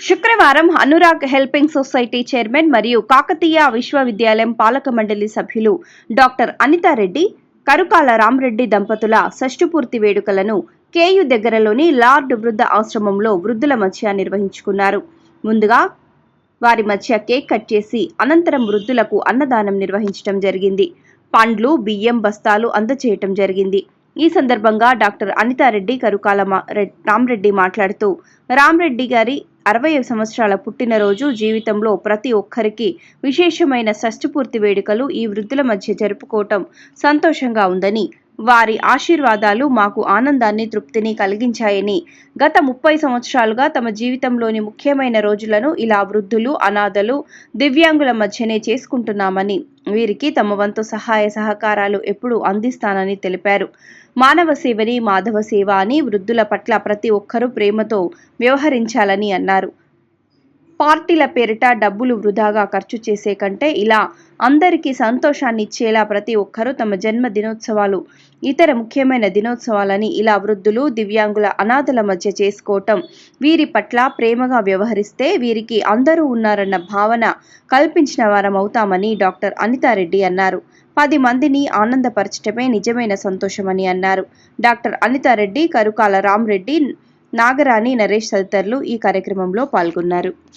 శుక్రవారం Anurag helping society chairman మరియు కాకతీయ విశ్వవిద్యాలయం పాలక మండలి సభ్యులు డాక్టర్ అనితారెడ్డి కరుకాల రామరెడ్డి దంపతుల షష్ఠపూర్తి వేడుకలను కేయు దగ్గరలోని లార్డ్ వృద్ధ ఆశ్రమంలో వృద్ధుల మధ్య నిర్వహించుకున్నారు. ముందుగా వారి మధ్య కేక్ కట్ చేసి అనంతరం వృద్ధులకు అన్నదానం నిర్వహించడం జరిగింది. పండ్లు బియ్యం బస్తాలు అందచేయటం జరిగింది. ఈ సందర్భంగా డాక్టర్ అనితారెడ్డి కరుకాల మా- రెడ్- మాట్లాడుతూ రామ్రెడ్డి గారి అరవై సంవత్సరాల పుట్టినరోజు జీవితంలో ప్రతి ఒక్కరికి విశేషమైన షష్ఠపూర్తి వేడుకలు ఈ వృద్ధుల మధ్య జరుపుకోవటం సంతోషంగా ఉందని వారి ఆశీర్వాదాలు మాకు ఆనందాన్ని తృప్తిని కలిగించాయని. గత ముప్పై సంవత్సరాలుగా తమ జీవితంలోని ముఖ్యమైన రోజులను ఇలా వృద్ధులు అనాథలు దివ్యాంగుల మధ్యనే చేసుకుంటున్నామని వీరికి తమ వంతు సహాయ సహకారాలు ఎప్పుడూ అందిస్తానని తెలిపారు. మానవ సేవని మాధవ సేవ అని వృద్ధుల పట్ల ప్రతి ఒక్కరూ ప్రేమతో వ్యవహరించాలని అన్నారు. పార్టీల పేరిట డబ్బులు వృధాగా ఖర్చు చేసే కంటే ఇలా అందరికీ సంతోషాన్ని ఇచ్చేలా ప్రతి ఒక్కరూ తమ జన్మ దినోత్సవాలు ఇతర ముఖ్యమైన దినోత్సవాలని ఇలా వృద్ధులు దివ్యాంగుల అనాథల మధ్య చేసుకోవటం వీరి పట్ల ప్రేమగా వ్యవహరిస్తే వీరికి అందరూ ఉన్నారన్న భావన కల్పించిన వారం అవుతామని డాక్టర్ అనితారెడ్డి అన్నారు. పది మందిని ఆనందపరచటమే నిజమైన సంతోషమని అన్నారు. డాక్టర్ అనితారెడ్డి కరుకాల రామ్రెడ్డి నాగరాణి నరేష్ తదితరులు ఈ కార్యక్రమంలో పాల్గొన్నారు.